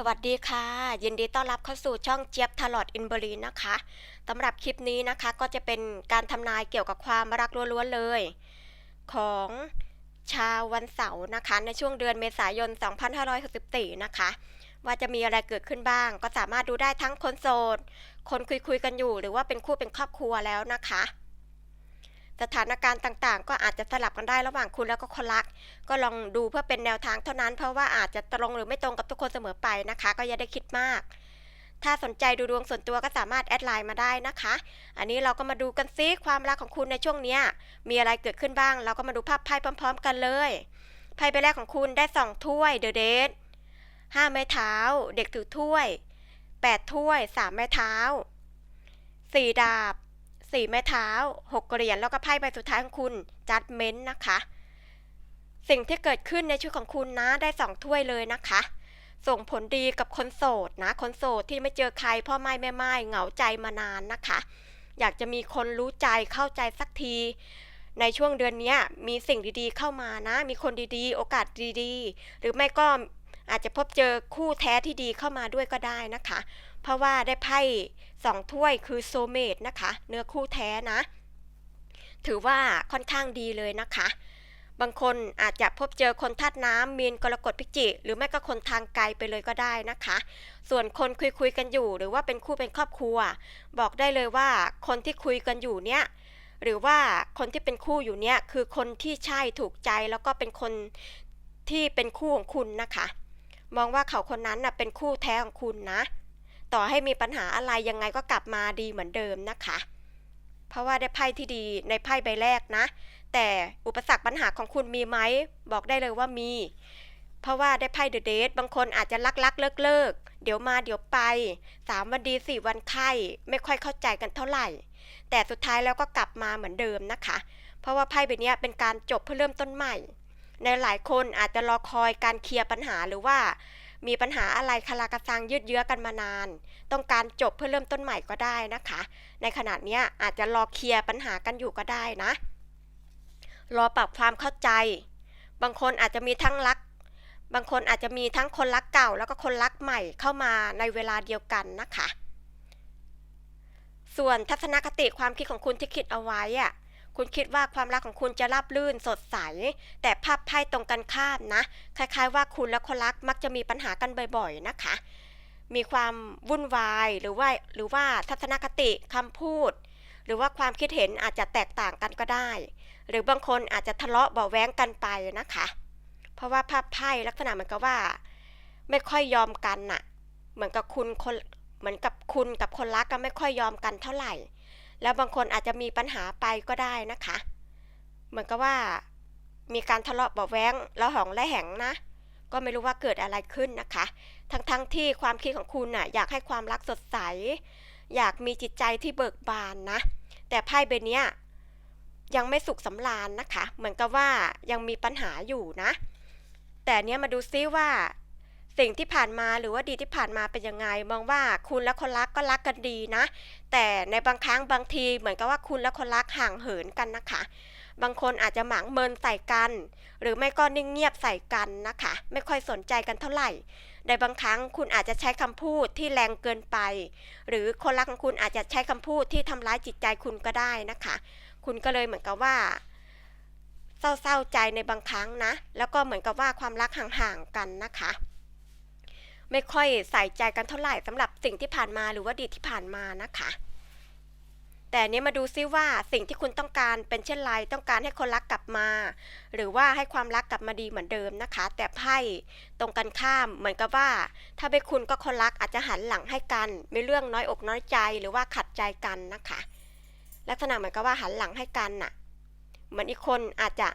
สวัสดีค่ะ ยินดีต้อนรับเข้าสู่ช่องเจี๊ยบทลอดอินบรีนะคะสำหรับคลิปนี้นะคะก็จะเป็นการทำนายเกี่ยวกับความรักล้วนๆเลย ของชาววันเสาร์นะคะ ในช่วงเดือนเมษายน 2564 นะคะ ว่าจะมีอะไรเกิดขึ้นบ้าง ก็สามารถดูได้ทั้งคนโสด คนคุยๆกันอยู่ หรือว่าเป็นคู่เป็นครอบครัวแล้วนะคะ สถานการณ์ต่างๆ ก็อาจจะสลับกันได้ระหว่างคุณแล้วก็คนรัก ก็ลองดูเพื่อเป็นแนวทางเท่านั้น เพราะว่าอาจจะตรงหรือไม่ตรงกับทุกคนเสมอไปนะคะ ก็อย่าได้คิดมาก ถ้าสนใจดูดวงส่วนตัวก็สามารถแอดไลน์มาได้นะคะ อันนี้เราก็มาดูกันซิความรักของคุณในช่วงนี้มีอะไรเกิดขึ้นบ้าง เราก็มาดูภาพไพ่พร้อม ๆ กันเลยไพ่ใบแรกของคุณได้สองถ้วยเดอะเดทห้าไม้เท้า เด็กถือถ้วยแปดถ้วยสามไม้เท้าสี่ดาบ สี่ไม้เท้าหกเหรียญแล้วก็ไพ่ใบสุดท้ายของคุณจัดเม้นนะคะ สิ่งที่เกิดขึ้นในชีวิตของคุณนะได้สองถ้วยเลยนะคะ ส่งผลดีกับคนโสดนะ คนโสดที่ไม่เจอใครพ่อไม่แม่ไม้เหงาใจมานานนะคะ อยากจะมีคนรู้ใจเข้าใจสักที ในช่วงเดือนนี้มีสิ่งดีๆเข้ามานะ มีคนดีๆ โอกาสดีๆ หรือไม่ก็อาจจะพบเจอคู่แท้ที่ดีเข้ามาด้วยก็ได้นะคะ เพราะว่าได้ไพ่สองถ้วยคือโซเมตนะคะ เนื้อคู่แท้นะ ถือว่าค่อนข้างดีเลยนะคะ บางคนอาจจะพบเจอคนธาตุน้ำมีนกรกฎพิจิ หรือไม่ก็คนทางไกลไปเลยก็ได้นะคะ ส่วนคนคุยคุยกันอยู่ หรือว่าเป็นคู่เป็นครอบครัว บอกได้เลยว่าคนที่คุยกันอยู่เนี่ยหรือว่าคนที่เป็นคู่อยู่เนี่ยคือคนที่ใช่ถูกใจแล้วก็เป็นคนที่เป็นคู่ของคุณนะคะ มองว่าเขาคนนั้นนะเป็นคู่แท้ของคุณนะ ต่อให้มีปัญหาอะไรยังไงก็กลับมาดีเหมือนเดิมนะคะ เพราะว่าได้ไพ่ที่ดีในไพ่ใบแรกนะ แต่อุปสรรคปัญหาของคุณมีไหมบอกได้เลยว่ามี เพราะว่าได้ไพ่เดอะเดทบางคนอาจจะลักลักเลิกเลิกเดี๋ยวมาเดี๋ยวไปสามวันดีสี่วันไข้ไม่ค่อยเข้าใจกันเท่าไหร่ แต่สุดท้ายแล้วก็กลับมาเหมือนเดิมนะคะ เพราะว่าไพ่ใบเนี้ยเป็นการจบเพื่อเริ่มต้นใหม่ ในหลายคนอาจจะรอคอยการเคลียร์ปัญหาหรือว่า มีปัญหาอะไรคาราคาซังยืดเยื้อกันมานาน ต้องการจบเพื่อเริ่มต้นใหม่ก็ได้นะคะ ในขณะเนี้ยอาจจะรอเคลียร์ปัญหากันอยู่ก็ได้นะ รอปรับความเข้าใจ บางคนอาจจะมีทั้งรัก บางคนอาจจะมีทั้งคนรักเก่า แล้วก็คนรักใหม่เข้ามาในเวลาเดียวกันนะคะ ส่วนทัศนคติความคิดของคุณที่คิดเอาไว้อะ คุณคิดว่าความรักของคุณจะราบรื่นสดใส แต่ภาพไพ่ตรงกันข้ามนะ คล้ายๆ ว่าคุณและคนรักมักจะมีปัญหากันบ่อยๆ นะคะ มีความวุ่นวายหรือว่าหรือว่าทัศนคติคำพูด หรือว่าความคิดเห็นอาจจะแตกต่างกันก็ได้ หรือบางคนอาจจะทะเลาะเบาแว้งกันไปนะคะ เพราะว่าภาพไพ่ลักษณะเหมือนกับว่า ไม่ค่อยยอมกันน่ะ เหมือนกับคุณคนเหมือนกับคุณกับคนรักก็ไม่ค่อยยอมกันเท่าไหร่ แล้วบางคนอาจจะมีปัญหาไปก็ได้นะคะ เหมือนกับว่ามีการทะเลาะเบาแว้งแล้วหองและแหงนะ ก็ไม่รู้ว่าเกิดอะไรขึ้นนะคะ ทั้งๆทที่ความคิดของคุณน่ะอยากให้ความรักสดใส อยากมีจิตใจที่เบิกบานนะ แต่ไพ่ใบนี้ยังไม่สุขสำราญนะคะ เหมือนกับว่ายังมีปัญหาอยู่นะ แต่เนี้ยมาดูซิว่า สิ่งที่ผ่านมาหรือว่าดีที่ผ่านมาเป็นยังไง มองว่าคุณและคนรักก็รักกันดีนะ แต่ในบางครั้งบางทีเหมือนกับว่าคุณและคนรักห่างเหินกันนะคะ บางคนอาจจะหมางเมินใส่กัน หรือไม่ก็นิ่งเงียบใส่กันนะคะ ไม่ค่อยสนใจกันเท่าไหร่ในบางครั้งคุณอาจจะใช้คำพูดที่แรงเกินไป หรือคนรักของคุณอาจจะใช้คำพูดที่ทำร้ายจิตใจคุณก็ได้นะคะ คุณก็เลยเหมือนกับว่าเศร้าๆใจในบางครั้งนะ แล้วก็เหมือนกับว่าความรักห่างๆกันนะคะ ไม่ค่อยใส่ใจกันเท่าไหร่สำหรับสิ่งที่ผ่านมาหรือว่าดีที่ผ่านมานะคะ แต่นี้มาดูซิว่าสิ่งที่คุณต้องการเป็นเช่นไรต้องการให้คนรักกลับมา หรือว่าให้ความรักกลับมาดีเหมือนเดิมนะคะ แต่ไพ่ตรงกันข้ามเหมือนกับว่า ถ้าไม่คุณก็คนรักอาจจะหันหลังให้กันมีเรื่องน้อยอกน้อยใจหรือว่าขัดใจกันนะคะ ลักษณะเหมือนกับว่าหันหลังให้กันน่ะ เหมือนอีกคนอาจจะ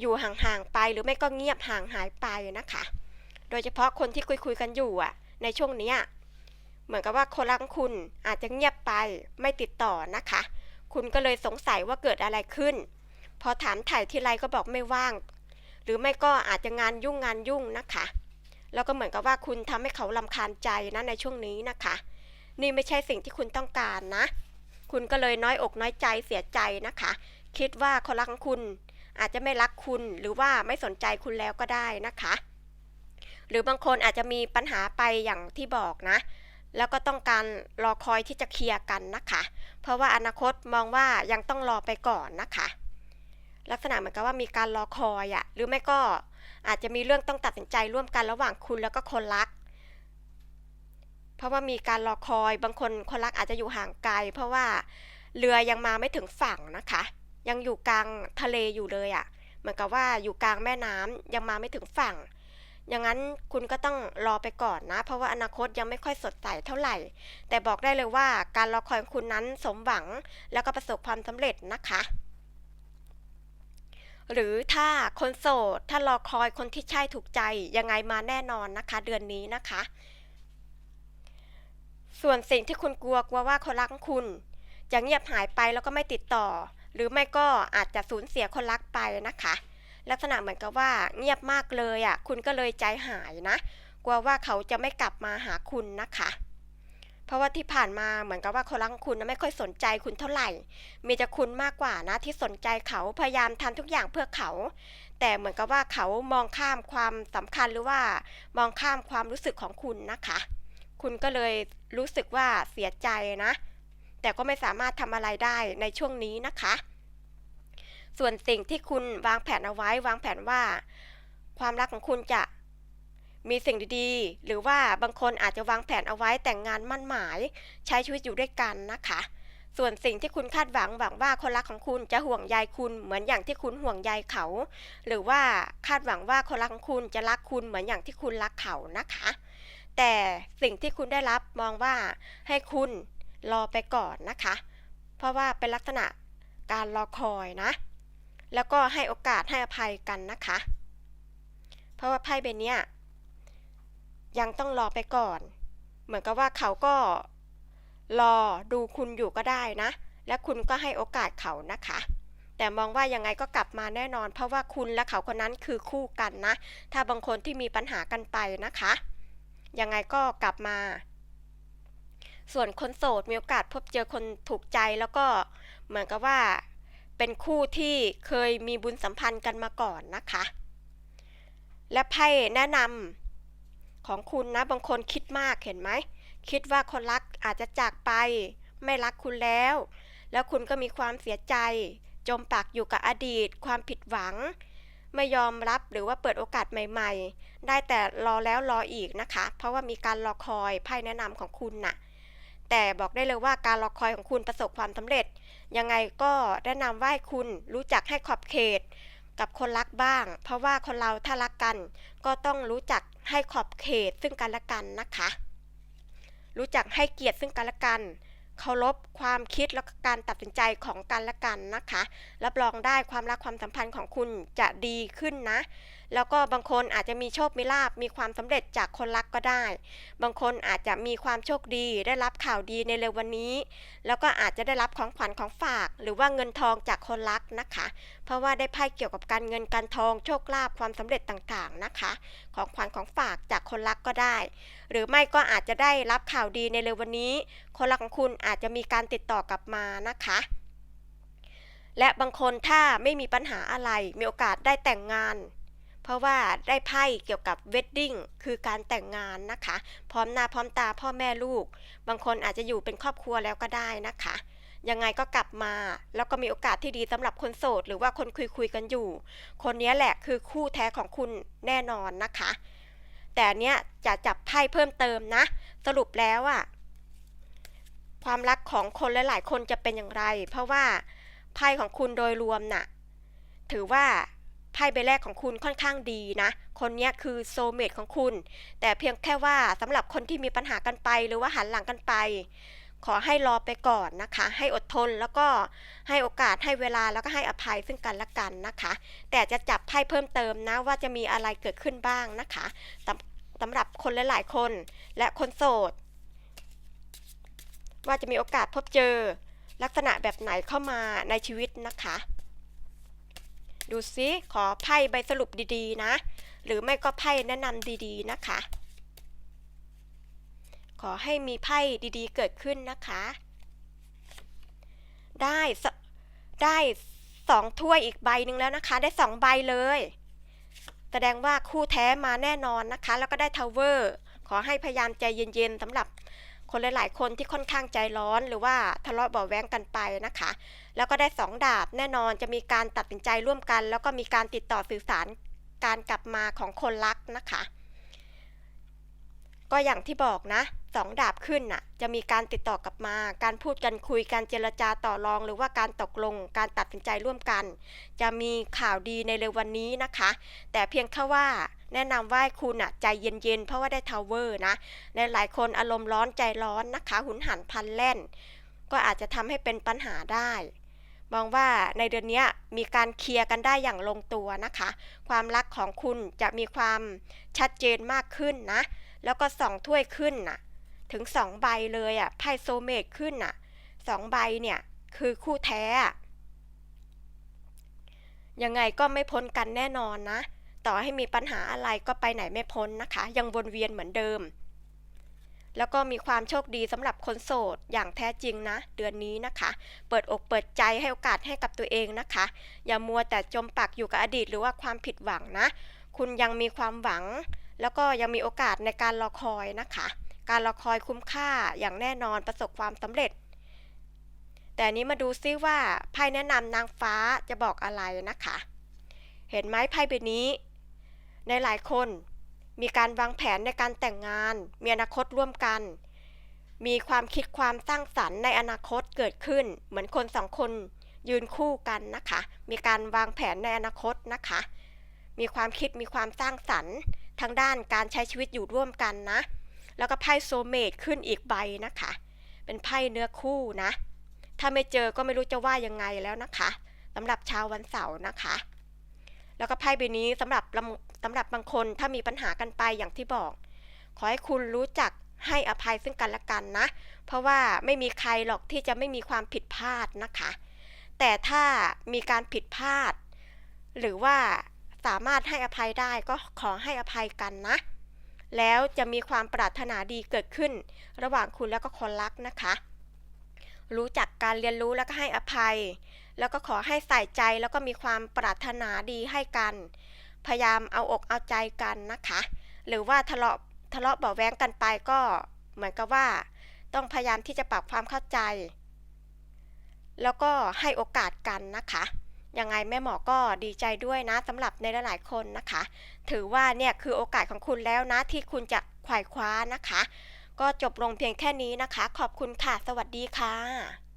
อยู่ห่างๆไปหรือไม่ก็เงียบห่างหายไปนะคะ โดยเฉพาะคนที่คุยๆกันอยู่อะ ในช่วงนี้เหมือนกับว่าคนรักคุณอาจจะเงียบไปไม่ติดต่อนะคะ คุณก็เลยสงสัยว่าเกิดอะไรขึ้น พอถามถ่ายทีไรก็บอกไม่ว่าง หรือไม่ก็อาจจะงานยุ่งงานยุ่งนะคะ แล้วก็เหมือนกับว่าคุณทำให้เขาลำคาญใจนะในช่วงนี้นะคะ นี่ไม่ใช่สิ่งที่คุณต้องการนะ คุณก็เลยน้อยอกน้อยใจเสียใจนะคะ คิดว่าคนรักคุณอาจจะไม่รักคุณหรือว่าไม่สนใจคุณแล้วก็ได้นะคะ หรือบางคนอาจจะมีปัญหาไปอย่างที่บอกนะ แล้วก็ต้องการรอคอยที่จะเคลียร์กันนะคะ เพราะว่าอนาคตมองว่ายังต้องรอไปก่อนนะคะ ลักษณะเหมือนกับว่ามีการรอคอยอะหรือไม่ก็อาจจะมีเรื่องต้องตัดสินใจร่วมกันระหว่างคุณแล้วก็คนรัก เพราะว่ามีการรอคอย บางคนคนรักอาจจะอยู่ห่างไกล เพราะว่าเรือยังมาไม่ถึงฝั่งนะคะ ยังอยู่กลางทะเลอยู่เลยอะเหมือนกับว่าอยู่กลางแม่น้ำยังมาไม่ถึงฝั่ง อย่างนั้นคุณก็ต้องรอไปก่อนนะ เพราะว่าอนาคตยังไม่ค่อยสดใสเท่าไหร่ แต่บอกได้เลยว่าการรอคอยคุณนั้นสมหวังแล้วก็ประสบความสำเร็จนะคะ หรือถ้าคนโสด ถ้ารอคอยคนที่ใช่ถูกใจยังไงมาแน่นอนนะคะ เดือนนี้นะคะ ส่วนสิ่งที่คุณกลัวกลัวว่าคนรักคุณจะเงียบหายไปแล้วก็ไม่ติดต่อ หรือไม่ก็อาจจะสูญเสียคนรักไปนะคะ ลักษณะเหมือนกับว่าเงียบมากเลยอะ คุณก็เลยใจหายนะ กลัวว่าเขาจะไม่กลับมาหาคุณนะคะ เพราะว่าที่ผ่านมาเหมือนกับว่าคนรักของคุณนะไม่ค่อยสนใจคุณเท่าไหร่ มีแต่คุณมากกว่านะที่สนใจเขาพยายามทำทุกอย่างเพื่อเขา แต่เหมือนกับว่าเขามองข้ามความสำคัญหรือว่ามองข้ามความรู้สึกของคุณนะคะ คุณก็เลยรู้สึกว่าเสียใจนะ แต่ก็ไม่สามารถทำอะไรได้ในช่วงนี้นะคะ ส่วนสิ่งที่คุณวางแผนเอาไว้ วางแผนว่า ความรักของคุณจะมีสิ่งดีๆ หรือว่าบางคนอาจจะวางแผนเอาไว้แต่งงานมั่นหมาย ใช้ชีวิตอยู่ด้วยกันนะคะ ส่วนสิ่งที่คุณคาดหวังหวังว่าคนรักของคุณจะห่วงใยคุณเหมือนอย่างที่คุณห่วงใยเขา หรือว่าคาดหวังว่าคนรักของคุณจะรักคุณเหมือนอย่างที่คุณรักเขานะคะ แต่สิ่งที่คุณได้รับมองว่าให้คุณรอไปก่อนนะคะ เพราะว่าเป็นลักษณะการรอคอยนะ แล้วก็ให้โอกาสให้อภัยกันนะคะ เพราะว่าไพ่ใบนี้ยังต้องรอไปก่อน เหมือนกับว่าเขาก็รอดูคุณอยู่ก็ได้นะ และคุณก็ให้โอกาสเขานะคะ แต่มองว่ายังไงก็กลับมาแน่นอน เพราะว่าคุณและเขาคนนั้นคือคู่กันนะ ถ้าบางคนที่มีปัญหากันไปนะคะ ยังไงก็กลับมา ส่วนคนโสดมีโอกาสพบเจอคนถูกใจแล้วก็เหมือนกับว่า เป็นคู่ที่เคยมีบุญสัมพันธ์กันมาก่อนนะคะ และไพ่แนะนำของคุณนะบางคนคิดมากเห็นไหม คิดว่าคนรักอาจจะจากไป ไม่รักคุณแล้ว แล้วคุณก็มีความเสียใจ จมปักอยู่กับอดีต ความผิดหวัง ไม่ยอมรับหรือว่าเปิดโอกาสใหม่ ๆ ได้แต่รอแล้วรออีกนะคะ เพราะว่ามีการรอคอยไพ่แนะนำของคุณน่ะ แต่บอกได้เลยว่าการรอคอยของคุณประสบความสำเร็จ ยังไงก็แนะนำว่าให้คุณรู้จักให้ขอบเขต กับคนรักบ้าง เพราะว่าคนเราถ้ารักกัน ก็ต้องรู้จักให้ขอบเขตซึ่งกันและกันนะคะ รู้จักให้เกียรติซึ่งกันและกันเคารพความคิดและการตัดสินใจของกันและกันนะคะ รับรองได้ความรักความสัมพันธ์ของคุณจะดีขึ้นนะ แล้วก็บางคนอาจจะมีโชคมีลาบมีความสำเร็จจากคนรักก็ได้ บางคนอาจจะมีความโชคดีได้รับข่าวดีในเร็ววันนี้ แล้วก็อาจจะได้รับของขวัญของฝาก หรือว่าเงินทองจากคนรักนะคะ เพราะว่าได้ไพ่เกี่ยวกับการเงินการทองโชคลาภความสำเร็จต่างๆนะคะ ของขวัญของฝากจากคนรักก็ได้ หรือไม่ก็อาจจะได้รับข่าวดีในเร็ววันนี้ คนรักของคุณอาจจะมีการติดต่อกลับมานะคะและบางคนถ้าไม่มีปัญหาอะไรมีโอกาสได้แต่งงาน เพราะว่าได้ไพ่เกี่ยวกับเวดดิ้งคือการแต่งงานนะคะ พร้อมหน้าพร้อมตาพ่อแม่ลูก บางคนอาจจะอยู่เป็นครอบครัวแล้วก็ได้นะคะ ยังไงก็กลับมา แล้วก็มีโอกาสที่ดีสำหรับคนโสด หรือว่าคนคุยคุยกันอยู่ คนนี้แหละคือคู่แท้ของคุณแน่นอนนะคะ แต่เนี้ยจะจับไพ่เพิ่มเติมนะ สรุปแล้วอะความรักของคนหลายๆ คนจะเป็นอย่างไร เพราะว่าไพ่ของคุณโดยรวมน่ะ ถือว่า พ่ใบแรกของคุณค่อนข้างดีนะ คนนี้คือโซเมตของคุณ แต่เพียงแค่ว่าสำหรับคนที่มีปัญหากันไปหรือว่าหันหลังกันไป ขอให้รอไปก่อนนะคะ ให้อดทนแล้วก็ให้โอกาสให้เวลาแล้วก็ให้อภัยซึ่งกันและกันนะคะ แต่จะจับไพ่เพิ่มเติมนะว่าจะมีอะไรเกิดขึ้นบ้างนะคะสำสำหรับคนหลายๆคนและคนโสด ว่าจะมีโอกาสพบเจอลักษณะแบบไหนเข้ามาในชีวิตนะคะ ดูซิขอไพ่ใบสรุปดีๆ นะ หรือไม่ก็ไพ่แนะนำดีๆนะคะ ขอให้มีไพ่ดีๆ เกิดขึ้นนะคะ ได้ได้สองถ้วยอีกใบหนึ่งแล้วนะคะ ได้สองใบเลย แสดงว่าคู่แท้มาแน่นอนนะคะ แล้วก็ได้ทาวเวอร์ ขอให้พยายามใจเย็นๆสำหรับ คนหลายๆ คนที่ค่อนข้างใจร้อนหรือว่าทะเลาะเบาแว้งกันไปนะคะ แล้วก็ได้สองดาบแน่นอนจะมีการตัดสินใจร่วมกัน แล้วก็มีการติดต่อสื่อสารการกลับมาของคนรักนะคะ ก็อย่างที่บอกนะสองดาบขึ้นน่ะ จะมีการติดต่อกลับมา การพูดกันคุยการเจรจาต่อรอง หรือว่าการตกลง การตัดสินใจร่วมกัน จะมีข่าวดีในเร็ววันนี้นะคะ แต่เพียงแค่ว่าแนะนำว่าคุณอะใจเย็นๆ เพราะว่าได้ทาวเวอร์นะในหลายคนอารมณ์ร้อนใจร้อนนะคะ หุนหันพันแล่น ก็อาจจะทำให้เป็นปัญหาได้มองว่าในเดือนนี้มีการเคลียร์กันได้อย่างลงตัวนะคะ ความรักของคุณจะมีความชัดเจนมากขึ้นนะ แล้วก็สองถ้วยขึ้นน่ะ ถึงสองใบเลยอะไพ่โซเมตขึ้นน่ะสองใบเนี่ยคือคู่แท้อะยังไงก็ไม่พ้นกันแน่นอนนะ ต่อให้มีปัญหาอะไรก็ไปไหนไม่พ้นนะคะ ยังวนเวียนเหมือนเดิม แล้วก็มีความโชคดีสำหรับคนโสดอย่างแท้จริงนะ เดือนนี้นะคะ เปิดอกเปิดใจให้โอกาสให้กับตัวเองนะคะ อย่ามัวแต่จมปักอยู่กับอดีตหรือว่าความผิดหวังนะ คุณยังมีความหวัง แล้วก็ยังมีโอกาสในการรอคอยนะคะ การรอคอยคุ้มค่าอย่างแน่นอนประสบความสำเร็จ แต่นนี้มาดูซิว่าไพ่แนะนำนางฟ้าจะบอกอะไรนะคะ เห็นไหมไพ่ใบนี้ ในหลายคนมีการวางแผนในการแต่งงาน มีอนาคตร่วมกัน มีความคิดความสร้างสรรค์ในอนาคตเกิดขึ้น เหมือนคนสองคนยืนคู่กันนะคะ มีการวางแผนในอนาคตนะคะ มีความคิดมีความสร้างสรรค์ ทางด้านการใช้ชีวิตอยู่ร่วมกันนะ แล้วก็ไพ่โซเมตขึ้นอีกใบนะคะ เป็นไพ่เนื้อคู่นะ ถ้าไม่เจอก็ไม่รู้จะว่ายังไงแล้วนะคะสำหรับชาววันเสาร์นะคะ แล้วก็ไพ่ใบนี้สำหรับสำหรับบางคนถ้ามีปัญหากันไปอย่างที่บอก ขอให้คุณรู้จักให้อภัยซึ่งกันและกันนะ เพราะว่าไม่มีใครหรอกที่จะไม่มีความผิดพลาดนะคะ แต่ถ้ามีการผิดพลาด หรือว่า สามารถให้อภัยได้ก็ขอให้อภัยกันนะ แล้วจะมีความปรารถนาดีเกิดขึ้น ระหว่างคุณแล้วก็คนรักนะคะ รู้จักการเรียนรู้แล้วก็ให้อภัย แล้วก็ขอให้ใส่ใจแล้วก็มีความปรารถนาดีให้กัน พยายามเอาอกเอาใจกันนะคะ หรือว่าทะเลาะทะเลาะเบาแว้งกันไปก็เหมือนกับว่า ต้องพยายามที่จะปรับความเข้าใจ แล้วก็ให้โอกาสกันนะคะ ยังไงแม่หมอก็ดีใจด้วยนะสำหรับในหลายๆคนนะคะ ถือว่าเนี่ยคือโอกาสของคุณแล้วนะที่คุณจะไขว่คว้านะคะ ก็จบลงเพียงแค่นี้นะคะ ขอบคุณค่ะ สวัสดีค่ะ